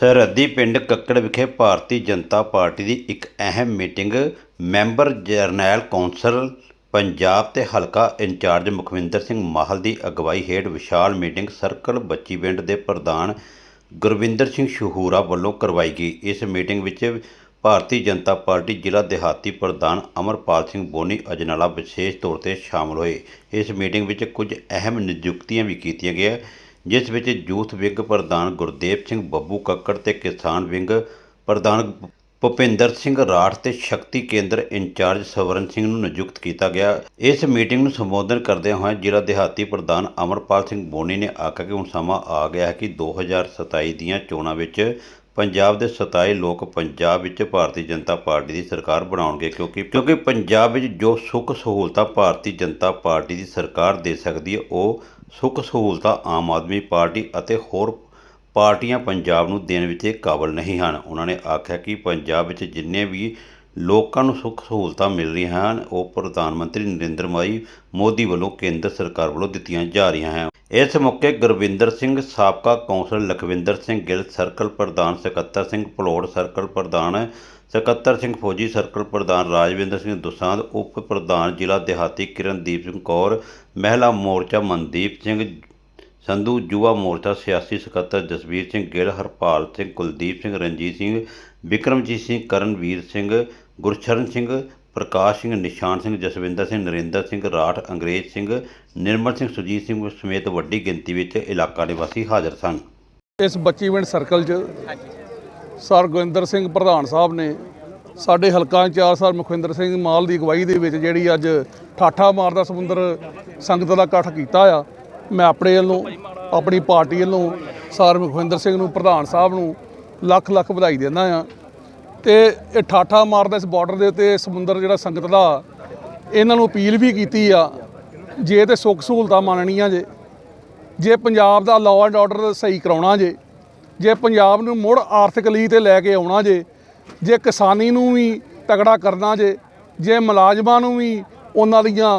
ਸਰਹੱਦੀ ਪਿੰਡ ਕੱਕੜ ਵਿਖੇ ਭਾਰਤੀ ਜਨਤਾ ਪਾਰਟੀ ਦੀ ਇੱਕ ਅਹਿਮ meeting member general council Punjab ਤੇ ਹਲਕਾ ਇੰਚਾਰਜ ਮੁਖਵਿੰਦਰ ਸਿੰਘ ਮਾਹਲ ਦੀ ਅਗਵਾਈ ਹੇਠ ਵਿਸ਼ਾਲ ਮੀਟਿੰਗ ਸਰਕਲ ਬੱਚੀ ਪਿੰਡ ਦੇ ਪ੍ਰਧਾਨ ਗੁਰਵਿੰਦਰ ਸਿੰਘ ਸ਼ਹੂਰਾ ਵੱਲੋਂ ਕਰਵਾਈ ਗਈ। ਇਸ ਮੀਟਿੰਗ ਵਿੱਚ ਭਾਰਤੀ ਜਨਤਾ ਪਾਰਟੀ ਜ਼ਿਲ੍ਹਾ ਦਿਹਾਤੀ ਪ੍ਰਧਾਨ ਅਮਰਪਾਲ ਸਿੰਘ ਬੋਨੀ, ਅਜਨਾਲਾ ਵਿਸ਼ੇਸ਼ ਤੌਰ ਤੇ ਸ਼ਾਮਲ ਹੋਏ। ਇਸ ਮੀਟਿੰਗ ਵਿੱਚ ਕੁਝ ਅਹਿਮ ਨਿਯੁਕਤੀਆਂ ਵੀ ਕੀਤੀਆਂ ਗਈਆਂ। ਜਿਸ ਵਿੱਚ ਯੂਥ ਵਿੰਗ ਪ੍ਰਧਾਨ ਗੁਰਦੇਵ ਸਿੰਘ ਬੱਬੂ ਕੱਕੜ ਤੇ ਕਿਸਾਨ ਵਿੰਗ ਪ੍ਰਧਾਨ ਭੁਪਿੰਦਰ ਸਿੰਘ ਰਾਠ ਤੇ ਸ਼ਕਤੀ ਕੇਂਦਰ ਇੰਚਾਰਜ ਸਵਰਨ ਸਿੰਘ ਨੂੰ ਨਿਯੁਕਤ ਕੀਤਾ ਗਿਆ। ਇਸ ਮੀਟਿੰਗ ਨੂੰ ਸੰਬੋਧਨ ਕਰਦਿਆਂ ਹੋਏ ਜ਼ਿਲ੍ਹਾ ਦਿਹਾਤੀ ਪ੍ਰਧਾਨ ਅਮਰਪਾਲ ਸਿੰਘ ਬੋਨੀ ਨੇ ਆਖਿਆ ਕਿ ਹੁਣ ਸਮਾਂ ਆ ਗਿਆ ਹੈ ਕਿ 2027 ਦੀਆਂ ਚੋਣਾਂ ਵਿੱਚ ਪੰਜਾਬ ਦੇ 27 ਲੋਕ ਪੰਜਾਬ ਵਿੱਚ ਭਾਰਤੀ ਜਨਤਾ ਪਾਰਟੀ ਦੀ ਸਰਕਾਰ ਬਣਾਉਣਗੇ ਕਿਉਂਕਿ ਕਿਉਂਕਿ ਪੰਜਾਬ ਵਿੱਚ ਜੋ ਸੁੱਖ ਸਹੂਲਤਾਂ ਭਾਰਤੀ ਜਨਤਾ ਪਾਰਟੀ ਦੀ ਸਰਕਾਰ ਦੇ ਸਕਦੀ ਹੈ, ਉਹ ਸੁੱਖ ਸਹੂਲਤਾਂ ਆਮ ਆਦਮੀ ਪਾਰਟੀ ਅਤੇ ਹੋਰ ਪਾਰਟੀਆਂ ਪੰਜਾਬ ਨੂੰ ਦੇਣ ਵਿੱਚ ਕਾਬਲ ਨਹੀਂ ਹਨ। ਉਹਨਾਂ ਨੇ ਆਖਿਆ ਕਿ ਪੰਜਾਬ ਵਿੱਚ ਜਿੰਨੇ ਵੀ ਲੋਕਾਂ ਨੂੰ ਸੁੱਖ ਸਹੂਲਤਾਂ ਮਿਲ ਰਹੀਆਂ ਹਨ, ਉਹ ਪ੍ਰਧਾਨ ਮੰਤਰੀ ਨਰਿੰਦਰ ਮਾਈ ਮੋਦੀ ਵੱਲੋਂ ਕੇਂਦਰ ਸਰਕਾਰ ਵੱਲੋਂ ਦਿੱਤੀਆਂ ਜਾ ਰਹੀਆਂ ਹਨ। ਇਸ ਮੌਕੇ ਗੁਰਵਿੰਦਰ ਸਿੰਘ, ਸਾਬਕਾ ਕੌਂਸਲਰ ਲਖਵਿੰਦਰ ਸਿੰਘ ਗਿੱਲ, ਸਰਕਲ ਪ੍ਰਧਾਨ ਸਕੱਤਰ ਸਿੰਘ ਪਲੋੜ ਸਰਕਲ ਪ੍ਰਧਾਨ ਸਕੱਤਰ ਸਿੰਘ ਫੌਜੀ, ਸਰਕਲ ਪ੍ਰਧਾਨ ਰਾਜਵਿੰਦਰ ਸਿੰਘ ਦੁਸਾਂਝ, ਉਪ ਪ੍ਰਧਾਨ ਜ਼ਿਲ੍ਹਾ ਦਿਹਾਤੀ ਕਿਰਨਦੀਪ ਸਿੰਘ ਕੌਰ, ਮਹਿਲਾ ਮੋਰਚਾ ਮਨਦੀਪ ਸਿੰਘ, ਸੰਧੂ ਯੁਵਾ ਮੋਰਚਾ ਸਿਆਸੀ ਸਕੱਤਰ ਜਸਵੀਰ ਸਿੰਘ ਗਿੱਲ, ਹਰਪਾਲ ਸਿੰਘ ਕੁਲਦੀਪ ਸਿੰਘ, ਰਣਜੀਤ ਸਿੰਘ, ਵਿਕਰਮਜੀਤ ਸਿੰਘ, ਕਰਨਵੀਰ ਸਿੰਘ, ਗੁਰਸ਼ਰਨ ਸਿੰਘ ਪ੍ਰਕਾਸ਼ ਸਿੰਘ, ਨਿਸ਼ਾਨ ਸਿੰਘ, ਜਸਵਿੰਦਰ ਸਿੰਘ, ਨਰਿੰਦਰ ਸਿੰਘ, ਰਾਠ, ਅੰਗਰੇਜ਼ ਸਿੰਘ, ਨਿਰਮਲ ਸਿੰਘ ਸੁਜੀਤ ਸਿੰਘ ਸਮੇਤ ਵੱਡੀ ਗਿਣਤੀ ਵਿੱਚ ਇਲਾਕਾ ਨਿਵਾਸੀ ਹਾਜ਼ਰ ਸਨ। ਇਸ ਬੱਚੀਵਿੰਡ ਸਰਕਲ 'ਚ ਸਰ ਗੁਰਿੰਦਰ ਸਿੰਘ ਪ੍ਰਧਾਨ ਸਾਹਿਬ ਨੇ ਸਾਡੇ ਹਲਕਾ ਇੰਚਾਰਜ ਸਰ ਮੁਖਵਿੰਦਰ ਸਿੰਘ ਮਾਲ ਦੀ ਅਗਵਾਈ ਦੇ ਵਿੱਚ ਜਿਹੜੀ ਅੱਜ ਠਾਠਾ ਮਾਰਦਾ ਸਮੁੰਦਰ ਸੰਗਤ ਦਾ ਇਕੱਠ ਕੀਤਾ ਆ, ਮੈਂ ਆਪਣੇ ਵੱਲੋਂ, ਆਪਣੀ ਪਾਰਟੀ ਵੱਲੋਂ ਸਰ ਮੁਖਵਿੰਦਰ ਸਿੰਘ ਨੂੰ, ਪ੍ਰਧਾਨ ਸਾਹਿਬ ਨੂੰ ਲੱਖ ਲੱਖ ਵਧਾਈ ਦਿੰਦਾ ਆ। ਤੇ ਇਹ ਠਾਠਾ ਮਾਰਦਾ ਇਸ ਬਾਰਡਰ ਦੇ ਉੱਤੇ ਸਮੁੰਦਰ ਜਿਹੜਾ ਸੰਗਤ ਦਾ, ਇਹਨਾਂ ਨੂੰ ਅਪੀਲ ਵੀ ਕੀਤੀ ਆ, ਜੇ ਤੇ ਸੁੱਖ ਸਹੂਲਤਾਂ ਮੰਨਣੀਆਂ ਜੇ ਜੇ ਪੰਜਾਬ ਦਾ ਲਾਅ ਐਂਡ ਆਰਡਰ ਸਹੀ ਕਰਾਉਣਾ ਜੇ ਜੇ ਪੰਜਾਬ ਨੂੰ ਮੁੜ ਆਰਥਿਕ ਲੀ ਤੇ ਲੈ ਕੇ ਆਉਣਾ ਜੇ ਜੇ ਕਿਸਾਨੀ ਨੂੰ ਵੀ ਤਗੜਾ ਕਰਨਾ ਜੇ ਜੇ ਮੁਲਾਜ਼ਮਾਂ ਨੂੰ ਵੀ ਉਹਨਾਂ ਦੀਆਂ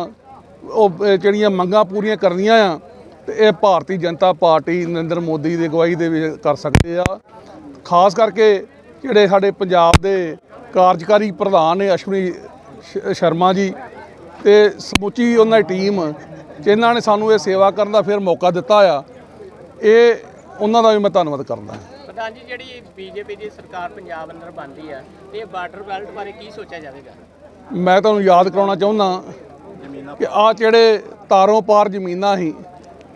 ਉਹ ਜਿਹੜੀਆਂ ਮੰਗਾਂ ਪੂਰੀਆਂ ਕਰਨੀਆਂ ਆ, ਤੇ ਇਹ ਭਾਰਤੀ ਜਨਤਾ ਪਾਰਟੀ ਨਰਿੰਦਰ ਮੋਦੀ ਦੀ ਅਗਵਾਈ ਦੇ ਵਿੱਚ ਕਰ ਸਕਦੇ ਆ। ਖਾਸ ਕਰਕੇ ਜਿਹੜੇ ਸਾਡੇ ਪੰਜਾਬ ਦੇ ਕਾਰਜਕਾਰੀ ਪ੍ਰਧਾਨ ਨੇ ਅਸ਼ਵਨੀ ਸ਼ਰਮਾ ਜੀ ਤੇ ਸਮੁੱਚੀ ਉਹਨਾਂ ਦੀ ਟੀਮ ਜਿਨ੍ਹਾਂ ਨੇ ਸਾਨੂੰ ਇਹ ਸੇਵਾ ਕਰਨ ਦਾ ਫਿਰ ਮੌਕਾ ਦਿੱਤਾ ਆ ਇਹ ਉਹਨਾਂ ਦਾ ਵੀ ਮੈਂ ਧੰਨਵਾਦ ਕਰਦਾ ਹਾਂ। ਪ੍ਰਧਾਨ ਜੀ ਜਿਹੜੀ ਬੀਜੇਪੀ ਦੀ ਸਰਕਾਰ ਪੰਜਾਬ ਅੰਦਰ ਬਣਦੀ ਆ ਤੇ ਇਹ ਬਾਰਡਰ ਬੈਲਟ ਬਾਰੇ ਕੀ ਸੋਚਿਆ ਜਾਵੇਗਾ? ਮੈਂ ਤੁਹਾਨੂੰ ਯਾਦ ਕਰਾਉਣਾ ਚਾਹੁੰਦਾ ਕਿ ਆ ਜਿਹੜੇ ਤਾਰੋਂ ਪਾਰ ਜ਼ਮੀਨਾਂ ਸੀ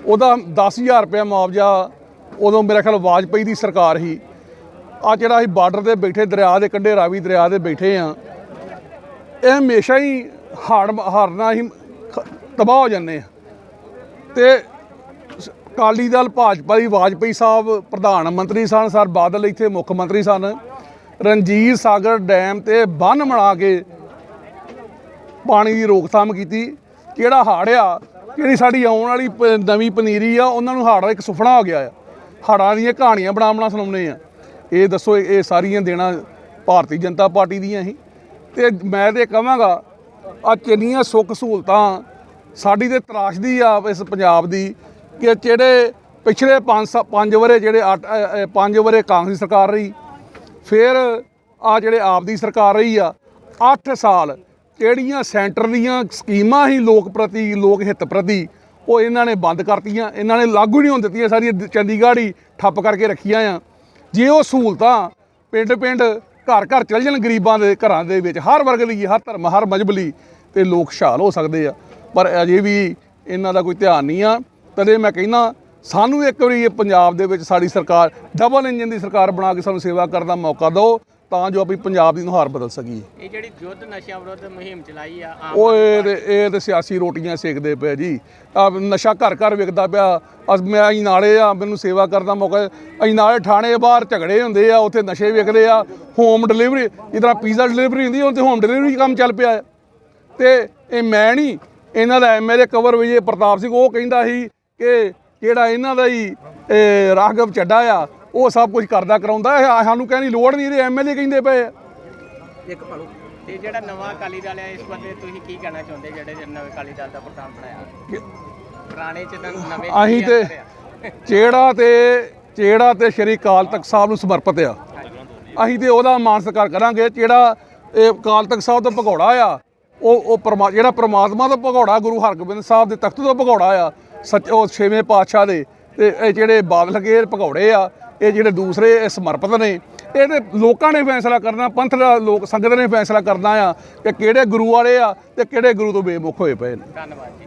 ਉਹਦਾ 10000 ਰੁਪਏ ਮੁਆਵਜ਼ਾ ਉਦੋਂ ਮੇਰਾ ਖਿਆਲ ਵਾਜਪਈ ਦੀ ਸਰਕਾਰ ਸੀ ਆ ਜਿਹੜਾ ਅਸੀਂ ਬਾਰਡਰ ਤੇ ਬੈਠੇ, ਦਰਿਆ ਦੇ ਕੰਢੇ ਰਾਵੀ ਦਰਿਆ ਦੇ ਬੈਠੇ ਆ, ਇਹ ਹਮੇਸ਼ਾ ਹੀ ਹਾੜ ਹਾਰਨਾ ਹੀ ਤਬਾਹ ਹੋ ਜਾਂਦੇ ਆ। ਤੇ ਸ- ਅਕਾਲੀ ਦਲ ਭਾਜਪਾ ਦੀ ਵਾਜਪਈ ਸਾਹਿਬ, ਪ੍ਰਧਾਨ ਮੰਤਰੀ ਸਨ, ਸਰ ਬਾਦਲ ਇੱਥੇ ਮੁੱਖ ਮੰਤਰੀ ਸਨ। ਰਣਜੀਤ ਸਾਗਰ ਡੈਮ ਤੇ ਬੰਨ ਬਣਾ ਕੇ ਪਾਣੀ ਦੀ ਰੋਕਥਾਮ ਕੀਤੀ। ਕਿਹੜਾ ਹੜ੍ਹ ਆ ਜਿਹੜੀ ਸਾਡੀ ਆਉਣ ਵਾਲੀ ਪ- ਨਵੀਂ ਪਨੀਰੀ ਆ, ਉਹਨਾਂ ਨੂੰ ਹੜ੍ਹ ਦਾ ਇੱਕ ਸੁਪਨਾ ਹੋ ਗਿਆ ਆ। ਹੜ੍ਹਾਂ ਦੀਆਂ ਕਹਾਣੀਆਂ ਬਣਾ ਬਣਾ ਸੁਣਾਉਂਦੇ ਆ। ਇਹ ਦੱਸੋ, ਇਹ ਸਾਰੀਆਂ ਦੇਣਾ ਭਾਰਤੀ ਜਨਤਾ ਪਾਰਟੀ ਦੀਆਂ ਹੀ। ਤੇ ਮੈਂ ਤੇ ਕਹਾਂਗਾ ਆ ਕਿੰਨੀਆਂ ਸੁੱਖ ਸਹੂਲਤਾਂ ਸਾਡੀ ਤੇ ਤਰਾਸ਼ਦੀ ਆ ਇਸ ਪੰਜਾਬ ਦੀ, ਕਿ ਜਿਹੜੇ ਪਿਛਲੇ 5 ਪੰਜ ਵਰੇ ਜਿਹੜੇ 8 ਪੰਜ ਵਰੇ ਕਾਂਗਰਸ ਸਰਕਾਰ ਰਹੀ, ਫਿਰ ਆ ਜਿਹੜੇ ਆਪ ਦੀ ਸਰਕਾਰ ਰਹੀ ਆ 8 ਸਾਲ ਕਿਹੜੀਆਂ ਸੈਂਟਰ ਦੀਆਂ ਸਕੀਮਾਂ ਹੀ ਲੋਕ ਪ੍ਰਤੀ, ਲੋਕ ਹਿੱਤ ਪ੍ਰਤੀ, ਉਹ ਇਹਨਾਂ ਨੇ ਬੰਦ ਕਰਤੀਆਂ, ਇਹਨਾਂ ਨੇ ਲਾਗੂ ਨਹੀਂ ਹੋਣ ਦਿੱਤੀਆਂ, ਸਾਰੀਆਂ ਚੰਡੀਗੜ੍ਹ ਹੀ ਠੱਪ ਕਰਕੇ ਰੱਖੀਆਂ ਆ। ਜੇ ਉਹ ਸਹੂਲਤਾਂ ਪਿੰਡ ਪਿੰਡ ਘਰ ਘਰ ਚੱਲ ਜਾਣ ਗਰੀਬਾਂ ਦੇ ਘਰਾਂ ਦੇ ਵਿੱਚ, ਹਰ ਵਰਗ ਲਈ ਹਰ ਧਰਮ, ਹਰ ਮਜਬ ਲਈ ਤੇ ਲੋਕ ਖੁਸ਼ਹਾਲ ਹੋ ਸਕਦੇ ਆ। ਪਰ ਅਜੇ ਵੀ ਇਹਨਾਂ ਦਾ ਕੋਈ ਧਿਆਨ ਨਹੀਂ ਆ। ਤਦੇ ਮੈਂ ਕਹਿੰਦਾ, ਸਾਨੂੰ ਇੱਕ ਵਾਰੀ ਇਹ ਪੰਜਾਬ ਦੇ ਵਿੱਚ ਸਾਡੀ ਸਰਕਾਰ ਡਬਲ ਇੰਜਨ ਦੀ ਸਰਕਾਰ ਬਣਾ ਕੇ ਸਾਨੂੰ ਸੇਵਾ ਕਰਨ ਦਾ ਮੌਕਾ ਦਿਓ। ਤਾਂ ਜੋ ਆਪਣੀ ਪੰਜਾਬ ਦੀ ਨੁਹਾਰ ਬਦਲ ਸਕੀਏ। ਇਹ ਜਿਹੜੀ ਯੁੱਧ ਨਸ਼ਿਆਂ ਵਿਰੁੱਧ ਮੁਹਿੰਮ ਚਲਾਈ ਆ ਆਮ ਉਹ ਇਹ ਤੇ ਇਹ ਤੇ ਸਿਆਸੀ ਰੋਟੀਆਂ ਸੇਕਦੇ ਪਏ ਜੀ। ਆ ਨਸ਼ਾ ਘਰ ਘਰ ਵਿਕਦਾ ਪਿਆ। ਅਸ ਮੈਂ ਅਈ ਨਾਲੇ ਆ ਮੈਨੂੰ ਸੇਵਾ ਕਰਨ ਦਾ ਮੌਕਾ ਅਈ ਨਾਲੇ ਥਾਣੇ ਬਾਹਰ ਝਗੜੇ ਹੁੰਦੇ ਆ ਉੱਥੇ ਨਸ਼ੇ ਵਿਕਦੇ ਆ। ਹੋਮ ਡਿਲੀਵਰੀ ਜਿੱਦਾਂ ਪੀਜ਼ਾ ਡਿਲੀਵਰੀ ਹੁੰਦੀ ਹੁਣ ਤੇ ਹੋਮ ਡਿਲੀਵਰੀ ਕੰਮ ਚੱਲ ਪਿਆ ਹੈ। ਤੇ ਇਹ ਮੈਂ ਨਹੀਂ ਇਹਨਾਂ ਦਾ ਐਮਐਲਏ ਕਵਰ ਵਿਜੇ ਪ੍ਰਤਾਪ ਸਿੰਘ ਉਹ ਕਹਿੰਦਾ ਸੀ ਕਿ ਜਿਹੜਾ ਇਹਨਾਂ ਦਾ ਹੀ ਇਹ ਰਾਘਵ ਚੱਡਾ ਆ ਉਹ ਸਭ ਕੁਝ ਕਰਦਾ ਕਰਾਉਂਦਾ ਇਹ ਸਾਨੂੰ ਕਹਿਣ ਦੀ ਲੋੜ ਨਹੀਂ ਇਹਦੇ ਐਮਐਲਏ ਕਹਿੰਦੇ ਪਏ ਆ। ਤੇ ਜਿਹੜਾ ਨਵਾਂ ਅਕਾਲੀ ਦਲ ਆ ਇਸ ਬਾਰੇ ਤੁਸੀਂ ਕੀ ਕਹਿਣਾ ਚਾਹੁੰਦੇ ਜਿਹੜੇ ਨਵੇਂ ਅਕਾਲੀ ਦਲ ਦਾ ਪ੍ਰਧਾਨ ਬਣਾਇਆ? ਕਿ ਪੁਰਾਣੇ ਚ ਤਾਂ ਨਵੇਂ ਅਸੀਂ ਤੇ ਜਿਹੜਾ ਤੇ ਜਿਹੜਾ ਤੇ ਸ਼੍ਰੀ ਅਕਾਲ ਤਖਤ ਸਾਹਿਬ ਨੂੰ ਸਮਰਪਿਤ ਆ। ਅਸੀਂ ਤੇ ਉਹਦਾ ਮਾਨ ਸਤਿਕਾਰ ਕਰਾਂਗੇ। ਜਿਹੜਾ ਇਹ ਅਕਾਲ ਤਖਤ ਸਾਹਿਬ ਤੋਂ ਭਗੌੜਾ ਆ ਉਹ ਉਹ ਪਰਮਾ ਜਿਹੜਾ ਪ੍ਰਮਾਤਮਾ ਤੋਂ ਭਗੌੜਾ ਗੁਰੂ ਹਰਗੋਬਿੰਦ ਸਾਹਿਬ ਦੇ ਤਖਤ ਤੋਂ ਭਗੌੜਾ ਆ ਸੱਚ ਉਹ ਛੇਵੇਂ ਪਾਤਸ਼ਾਹ ਦੇ ਤੇ ਇਹ ਜਿਹੜੇ ਬਾਦਲ ਕੇ ਭਗੌੜੇ ਆ ਇਹ ਜਿਹੜੇ ਦੂਸਰੇ ਇਹ ਸਮਰਪਿਤ ਨੇ, ਇਹਦੇ ਲੋਕਾਂ ਨੇ ਫੈਸਲਾ ਕਰਨਾ, ਪੰਥ ਦਾ ਲੋਕ ਸੰਗਤ ਨੇ ਫੈਸਲਾ ਕਰਨਾ ਆ ਕਿ ਕਿਹੜੇ ਗੁਰੂ ਵਾਲੇ ਆ ਤੇ ਕਿਹੜੇ ਗੁਰੂ ਤੋਂ ਬੇਮੁਖ ਹੋਏ ਪਏ ਨੇ। ਧੰਨਵਾਦ ਜੀ।